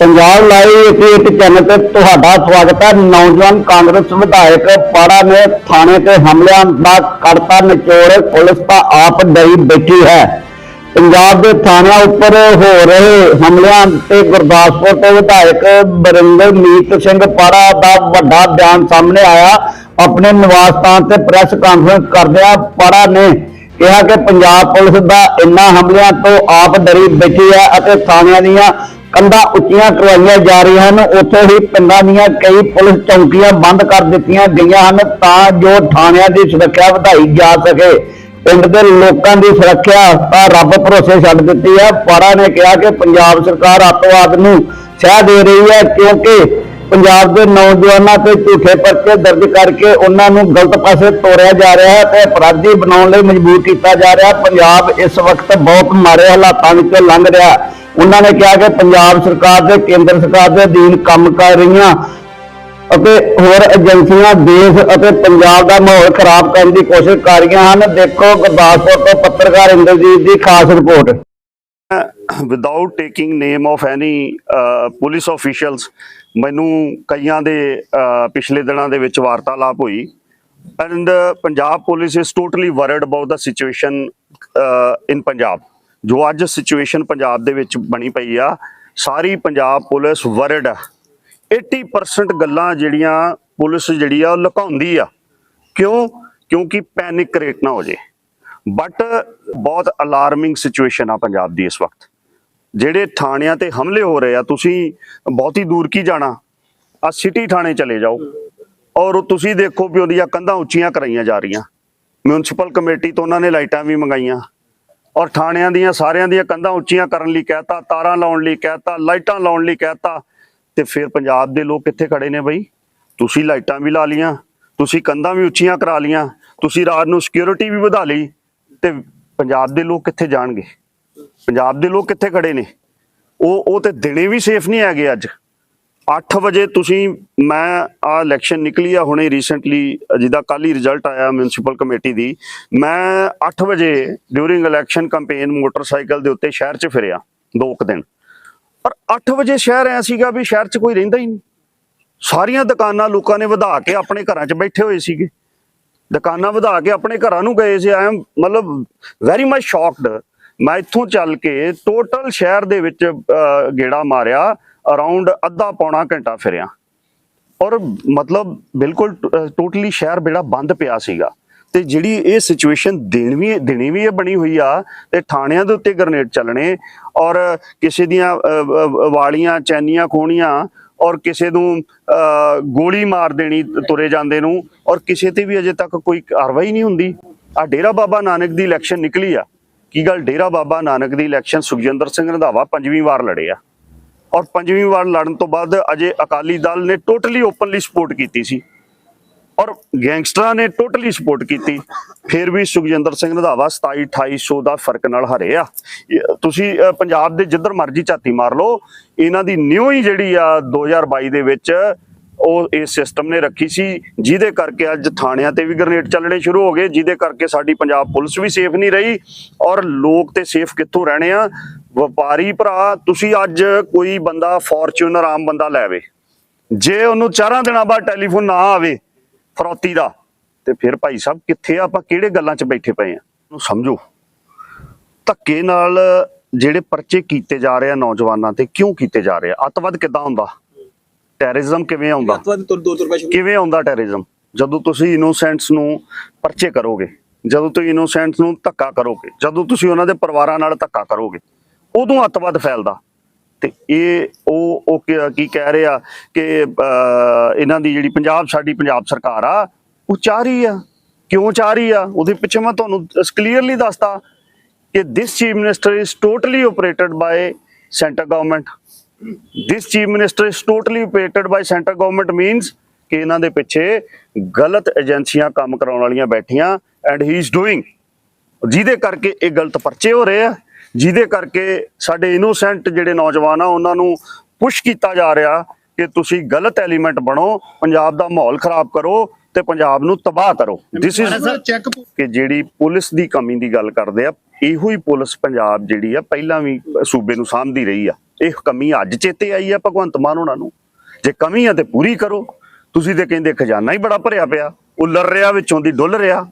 Punjab live ਅਸੀਂ channel ਤੇ ਤੁਹਾਡਾ ਸਵਾਗਤ ਹੈ। ਨੌਜਵਾਨ ਕਾਂਗਰਸ ਵਿਧਾਇਕ ਪਾੜਾ ਨੇ ਥਾਣੇ ਤੇ ਹਮਲਿਆਂ ਦਾ ਕਰਤਾ ਨਿਚੋੜ। ਪੁਲਿਸ ਤਾਂ ਆਪ ਡਰੀ ਬੈਠੀ ਹੈ। ਪੰਜਾਬ ਦੇ ਥਾਣਿਆਂ ਉੱਪਰ ਹੋ ਰਹੇ ਹਮਲਿਆਂ ਤੇ ਗੁਰਦਾਸਪੁਰ ਤੋਂ ਵਿਧਾਇਕ ਬਰਿੰਦਰ ਮੀਤ ਸਿੰਘ ਪਾੜਾ ਦਾ ਵੱਡਾ ਬਿਆਨ ਸਾਹਮਣੇ ਆਇਆ। ਆਪਣੇ ਨਿਵਾਸ ਸਥਾਨ ਤੇ ਪ੍ਰੈਸ ਕਾਨਫਰੰਸ ਕਰਦਿਆਂ ਪਾੜਾ ਨੇ ਕਿਹਾ ਕਿ ਪੰਜਾਬ ਪੁਲਿਸ ਦਾ ਇਨ੍ਹਾਂ ਹਮਲਿਆਂ ਤੋਂ ਆਪ ਡਰੀ ਬੈਠੀ ਹੈ ਅਤੇ ਥਾਣਿਆਂ ਦੀਆਂ ਕੰਧਾਂ ਉੱਚੀਆਂ ਕਰਵਾਈਆਂ ਜਾ ਰਹੀਆਂ ਹਨ। ਉੱਥੇ ਹੀ ਪਿੰਡਾਂ ਦੀਆਂ ਕਈ ਪੁਲਿਸ ਚੌਕੀਆਂ ਬੰਦ ਕਰ ਦਿੱਤੀਆਂ ਗਈਆਂ ਹਨ ਤਾਂ ਜੋ ਥਾਣਿਆਂ ਦੀ ਸੁਰੱਖਿਆ ਵਧਾਈ ਜਾ ਸਕੇ। ਪਿੰਡ ਦੇ ਲੋਕਾਂ ਦੀ ਸੁਰੱਖਿਆ ਤਾਂ ਰੱਬ ਭਰੋਸੇ ਛੱਡ ਦਿੱਤੀ ਹੈ। ਪਾਰਾ ਨੇ ਕਿਹਾ ਕਿ ਪੰਜਾਬ ਸਰਕਾਰ ਅੱਤਵਾਦ ਨੂੰ ਸਹਿ ਦੇ ਰਹੀ ਹੈ ਕਿਉਂਕਿ ਪੰਜਾਬ ਦੇ ਨੌਜਵਾਨਾਂ ਤੇ ਝੂਠੇ ਪਰਚੇ ਦਰਜ ਕਰਕੇ ਉਹਨਾਂ ਨੂੰ ਗਲਤ ਪਾਸੇ ਤੋਰਿਆ ਜਾ ਰਿਹਾ ਹੈ ਤੇ ਅਪਰਾਧੀ ਬਣਾਉਣ ਲਈ ਮਜਬੂਰ ਕੀਤਾ ਜਾ ਰਿਹਾ ਪੰਜਾਬ ਇਸ ਵਕਤ ਬਹੁਤ ਮਾੜੇ ਹਾਲਾਤਾਂ ਵਿੱਚੋਂ ਲੰਘ ਰਿਹਾ ਉਹਨਾਂ ਨੇ ਕਿਹਾ ਕਿ ਪੰਜਾਬ ਸਰਕਾਰ ਤੇ ਕੇਂਦਰ ਸਰਕਾਰ ਦੇ ਅਧੀਨ ਕੰਮ ਕਰ ਰਹੀਆਂ ਅਤੇ ਹੋਰ ਏਜੰਸੀਆਂ, ਦੇਸ਼ ਅਤੇ ਪੰਜਾਬ ਦਾ ਮਾਹੌਲ ਖਰਾਬ ਕਰਨ ਦੀ ਕੋਸ਼ਿਸ਼ ਕਰ ਰਹੀਆਂ ਹਨ। ਦੇਖੋ, ਗੁਰਦਾਸਪੁਰ ਤੋਂ ਪੱਤਰਕਾਰ ਇੰਦਰਜੀਤ ਦੀ ਖਾਸ report. Without taking name of any police officials ਮੈਨੂੰ ਕਈਆਂ ਦੇ ਪਿਛਲੇ ਦਿਨਾਂ ਦੇ ਵਿੱਚ ਵਾਰਤਾਲਾਪ ਹੋਈ। And Punjab police is totally worried about the situation in Punjab ਜੋ ਅੱਜ ਸਿਚੁਏਸ਼ਨ ਪੰਜਾਬ ਦੇ ਵਿੱਚ ਬਣੀ ਪਈ ਆ, ਸਾਰੀ ਪੰਜਾਬ ਪੁਲਿਸ ਵਰਡ ਆ। 80% ਗੱਲਾਂ ਜਿਹੜੀਆਂ ਪੁਲਿਸ ਜਿਹੜੀ ਆ ਉਹ ਲੁਕਾਉਂਦੀ ਆ। ਕਿਉਂ? ਕਿਉਂਕਿ ਪੈਨਿਕ ਕ੍ਰੀਏਟ ਨਾ ਹੋ ਜੇ। ਬਟ ਬਹੁਤ ਅਲਾਰਮਿੰਗ ਸਿਚੁਏਸ਼ਨ ਆ ਪੰਜਾਬ ਦੀ ਇਸ ਵਕਤ। ਜਿਹੜੇ ਥਾਣਿਆਂ ਤੇ ਹਮਲੇ ਹੋ ਰਹੇ ਆ, ਤੁਸੀਂ ਬਹੁਤੀ ਦੂਰ ਕੀ ਜਾਣਾ? ਆ ਸਿਟੀ ਥਾਣੇ ਚਲੇ ਜਾਓ। ਔਰ ਤੁਸੀਂ ਦੇਖੋ ਵੀ ਉਹਦੀਆਂ ਕੰਧਾਂ ਉੱਚੀਆਂ ਕਰਾਈਆਂ ਜਾ ਰਹੀਆਂ। ਮਿਊਨਿਸਪਲ ਕਮੇਟੀ ਤੋਂ ਉਹਨਾਂ ਨੇ ਲਾਈਟਾਂ ਵੀ ਮੰਗਾਈਆਂ। ਔਰ ਥਾਣਿਆਂ ਦੀਆਂ ਸਾਰਿਆਂ ਦੀਆਂ ਕੰਧਾਂ ਉੱਚੀਆਂ ਕਰਨ ਲਈ ਕਹਿਤਾ, ਤਾਰਾਂ ਲਾਉਣ ਲਈ ਕਹਿਤਾ, ਲਾਈਟਾਂ ਲਾਉਣ ਲਈ ਕਹਿਤਾ ਤੇ ਫਿਰ ਪੰਜਾਬ ਦੇ ਲੋਕ ਕਿੱਥੇ ਖੜੇ ਨੇ ਬਈ? ਤੁਸੀਂ ਲਾਈਟਾਂ ਵੀ ਲਾ ਲੀਆਂ ਤੁਸੀਂ ਕੰਧਾਂ ਵੀ ਉੱਚੀਆਂ ਕਰਾ ਲੀਆਂ ਤੁਸੀਂ ਰਾਤ ਨੂੰ ਸਿਕਿਉਰਿਟੀ ਵੀ ਵਧਾ ਲਈ ਤੇ ਪੰਜਾਬ ਦੇ ਲੋਕ ਕਿੱਥੇ ਜਾਣਗੇ? ਪੰਜਾਬ ਦੇ ਲੋਕ ਕਿੱਥੇ ਖੜੇ ਨੇ? ਉਹ ਉਹ ਤੇ ਦਿਨੇ ਵੀ ਸੇਫ ਨਹੀਂ ਹੈਗੇ ਅੱਜ। 8 ਵਜੇ ਤੁਸੀਂ, ਮੈਂ ਆ ਇਲੈਕਸ਼ਨ ਨਿਕਲੀ ਆ ਹੁਣੇ ਰੀਸੈਂਟਲੀ ਜਿਹਦਾ ਕੱਲ ਹੀ ਰਿਜ਼ਲਟ ਆਇਆ ਮਿਊਨਿਸਪਲ ਕਮੇਟੀ ਦੀ, ਮੈਂ 8 ਵਜੇ ਡਿਊਰਿੰਗ ਇਲੈਕਸ਼ਨ ਕੈਂਪੇਨ ਮੋਟਰਸਾਈਕਲ ਦੇ ਉੱਤੇ ਸ਼ਹਿਰ 'ਚ ਫਿਰਿਆ, ਦੋ ਕੁ ਦਿਨ। ਪਰ 8 ਵਜੇ ਸ਼ਹਿਰ ਐ ਸੀਗਾ ਵੀ ਸ਼ਹਿਰ 'ਚ ਕੋਈ ਰਹਿੰਦਾ ਹੀ ਨਹੀਂ। ਸਾਰੀਆਂ ਦੁਕਾਨਾਂ ਲੋਕਾਂ ਨੇ ਵਧਾ ਕੇ ਆਪਣੇ ਘਰਾਂ 'ਚ ਬੈਠੇ ਹੋਏ ਸੀਗੇ। ਦੁਕਾਨਾਂ ਵਧਾ ਕੇ ਆਪਣੇ ਘਰਾਂ ਨੂੰ ਗਏ ਸੀ ਆਈ ਐਮ ਮਤਲਬ ਵੈਰੀ ਮਚ ਸ਼ੌਕਡ ਮੈਂ ਇੱਥੋਂ ਚੱਲ ਕੇ ਟੋਟਲ ਸ਼ਹਿਰ ਦੇ ਵਿੱਚ ਗੇੜਾ ਮਾਰਿਆ ਅਰਾਊਂਡ ਅੱਧਾ ਪੌਣਾ ਘੰਟਾ ਫਿਰਿਆ। ਔਰ ਮਤਲਬ ਬਿਲਕੁਲ ਟੋਟਲੀ ਸ਼ਹਿਰ ਬੇੜਾ ਬੰਦ ਪਿਆ ਸੀਗਾ। ਤੇ ਜਿਹੜੀ ਇਹ ਸਿਚੁਏਸ਼ਨ ਦੇਣੀ ਦੇਣੀ ਵੀ ਇਹ ਬਣੀ ਹੋਈ ਆ, ਤੇ ਥਾਣਿਆਂ ਦੇ ਉੱਤੇ ਗ੍ਰਨੇਡ ਚੱਲਣੇ, ਔਰ ਕਿਸੇ ਦੀਆਂ ਵਾਲੀਆਂ, ਚੈਨੀਆਂ ਖੋਣੀਆਂ ਔਰ ਕਿਸੇ ਨੂੰ ਗੋਲੀ ਮਾਰ ਦੇਣੀ ਤੁਰੇ ਜਾਂਦੇ ਨੂੰ, ਔਰ ਕਿਸੇ ਤੇ ਵੀ ਅਜੇ ਤੱਕ ਕੋਈ ਕਾਰਵਾਈ ਨਹੀਂ ਹੁੰਦੀ। ਆ ਡੇਰਾ ਬਾਬਾ ਨਾਨਕ ਦੀ ਇਲੈਕਸ਼ਨ ਨਿਕਲੀ ਆ। ਕੀ ਗੱਲ? ਡੇਰਾ ਬਾਬਾ ਨਾਨਕ ਦੀ ਇਲੈਕਸ਼ਨ ਸੁਖਜਿੰਦਰ ਸਿੰਘ ਰੰਧਾਵਾ ਪੰਜਵੀਂ ਵਾਰ ਲੜੇ ਆ। ਔਰ ਪੰਜਵੀਂ ਵਾਰ ਲੜਨ ਤੋਂ ਬਾਅਦ ਅਜੇ ਅਕਾਲੀ ਦਲ ਨੇ ਟੋਟਲੀ ਓਪਨਲੀ ਸਪੋਰਟ ਕੀਤੀ ਸੀ। ਔਰ ਗੈਂਗਸਟਰਾਂ ਨੇ ਟੋਟਲੀ ਸਪੋਰਟ ਕੀਤੀ। ਫਿਰ ਵੀ ਸੁਖਜਿੰਦਰ ਸਿੰਘ ਰੰਧਾਵਾ 27 2800 ਦਾ ਫ਼ਰਕ ਨਾਲ ਹਰੇ ਆ। ਤੁਸੀਂ ਪੰਜਾਬ ਦੇ ਜਿੱਧਰ ਮਰਜ਼ੀ ਝਾਤੀ ਮਾਰ ਲਓ, ਇਹਨਾਂ ਦੀ ਨਿਊ ਹੀ ਜਿਹੜੀ ਆ 2022 ਦੇ ਵਿੱਚ ਉਹ ਇਸ ਸਿਸਟਮ ਨੇ ਰੱਖੀ ਸੀ, ਜਿਹਦੇ ਕਰਕੇ ਅੱਜ ਥਾਣਿਆਂ ਤੇ ਵੀ ਗ੍ਰਨੇਡ ਚੱਲਣੇ ਸ਼ੁਰੂ ਹੋ ਗਏ, ਜਿਹਦੇ ਕਰਕੇ ਸਾਡੀ ਪੰਜਾਬ ਪੁਲਿਸ ਵੀ ਸੇਫ ਨਹੀਂ ਰਹੀ ਔਰ ਲੋਕ ਤੇ ਸੇਫ ਕਿੱਥੋਂ ਰਹਿਣੇ ਆ? ਵਪਾਰੀ ਭਰਾ, ਤੁਸੀਂ ਅੱਜ ਕੋਈ ਬੰਦਾ ਫੋਰਚੂਨਰ ਆਮ ਬੰਦਾ ਲੈਵੇ ਜੇ ਉਹਨੂੰ ਚਾਰਾਂ ਦਿਨਾਂ ਬਾਅਦ ਟੈਲੀਫੋਨ ਨਾ ਆਵੇ ਫਰੋਤੀ ਦਾ, ਤੇ ਫਿਰ ਭਾਈ ਸਾਹਿਬ ਕਿੱਥੇ ਆਪਾਂ ਕਿਹੜੇ ਗੱਲਾਂ 'ਚ ਬੈਠੇ ਪਏ ਆ? ਨੂੰ ਸਮਝੋ। ਧੱਕੇ ਨਾਲ ਜਿਹੜੇ ਪਰਚੇ ਕੀਤੇ ਜਾ ਰਹੇ ਆ ਨੌਜਵਾਨਾਂ ਤੇ ਕਿਉਂ ਕੀਤੇ ਜਾ ਰਹੇ ਆ? ਅੱਤਵਾਦ ਕਿੱਦਾਂ ਹੁੰਦਾ? ਟੈਰਰਿਜ਼ਮ ਕਿਵੇਂ ਆਉਂਦਾ? ਅੱਤਵਾਦੀ ਸ਼ੁਰੂ। ਕਿਵੇਂ ਆਉਂਦਾ ਟੈਰਰਿਜ਼ਮ? ਜਦੋਂ ਤੁਸੀਂ ਇਨੋਸੈਂਟਸ ਨੂੰ ਪਰਚੇ ਕਰੋਗੇ ਜਦੋਂ ਤੁਸੀਂ ਇਨੋਸੈਂਟਸ ਨੂੰ ਧੱਕਾ ਕਰੋਗੇ ਜਦੋਂ ਤੁਸੀਂ ਉਹਨਾਂ ਦੇ ਪਰਿਵਾਰਾਂ ਨਾਲ ਧੱਕਾ ਕਰੋਗੇ ਉਦੋਂ ਅੱਤਵਾਦ ਫੈਲਦਾ। ਤੇ ਇਹ ਉਹ ਉਹ ਕੀ- ਕਹਿ ਰਹੇ ਕਿ ਇਹਨਾਂ ਦੀ ਜਿਹੜੀ ਪੰਜਾਬ ਸਾਡੀ ਪੰਜਾਬ ਸਰਕਾਰ ਆ ਉਹ ਚਾਹ ਰਹੀ ਆ। ਕਿਉਂ ਚਾਹ ਰਹੀ ਆ? ਉਹਦੇ ਪਿੱਛੇ ਮੈਂ ਤੁਹਾਨੂੰ ਕਲੀਅਰਲੀ ਦੱਸਤਾ ਕਿ this chief minister is totally operated by centre government this chief minister is totally operated by center government means ਕਿ ਇਹਨਾਂ ਦੇ ਪਿੱਛੇ ਗਲਤ ਏਜੰਸੀਆਂ ਕੰਮ ਕਰਾਉਣ ਵਾਲੀਆਂ ਬੈਠੀਆਂ ਐਂਡ ਹੀ ਇਜ਼ ਡੂਇੰਗ ਜਿਹਦੇ ਕਰਕੇ ਇਹ ਗਲਤ ਪਰਚੇ ਹੋ ਰਹੇ ਆ ਜਿਹਦੇ ਕਰਕੇ ਸਾਡੇ ਇਨੋਸੈਂਟ ਜਿਹੜੇ ਨੌਜਵਾਨ ਆ ਉਹਨਾਂ ਨੂੰ ਪੁਸ਼ ਕੀਤਾ ਜਾ ਰਿਹਾ ਕਿ ਤੁਸੀਂ ਗਲਤ ਐਲੀਮੈਂਟ ਬਣੋ ਪੰਜਾਬ ਦਾ ਮਾਹੌਲ ਖਰਾਬ ਕਰੋ ਤੇ ਪੰਜਾਬ ਨੂੰ ਤਬਾਹ ਕਰੋ। ਥਿਸ ਇਜ਼ ਕਿ ਜਿਹੜੀ ਪੁਲਿਸ ਦੀ ਕਮੀ ਦੀ ਗੱਲ ਕਰਦੇ ਆ ਇਹੋ ਹੀ ਪੁਲਿਸ ਪੰਜਾਬ ਜਿਹੜੀ ਆ ਪਹਿਲਾਂ ਵੀ ਸੂਬੇ ਨੂੰ ਸਾਂਭਦੀ ਰਹੀ ਆ। ਇਹ ਕਮੀ ਅੱਜ ਚੇਤੇ ਆਈ ਆ ਭਗਵੰਤ ਮਾਨ ਉਹਨਾਂ ਨੂੰ। ਜੇ ਕਮੀ ਆ ਤੇ ਪੂਰੀ ਕਰੋ। ਤੁਸੀਂ ਤੇ ਕਹਿੰਦੇ ਖਜ਼ਾਨਾ ਹੀ ਬੜਾ ਭਰਿਆ ਪਿਆ। ਉਹ ਲੜ ਰਿਹਾ, ਵਿੱਚੋਂ ਦੀ ਡੁੱਲ ਰਿਹਾ।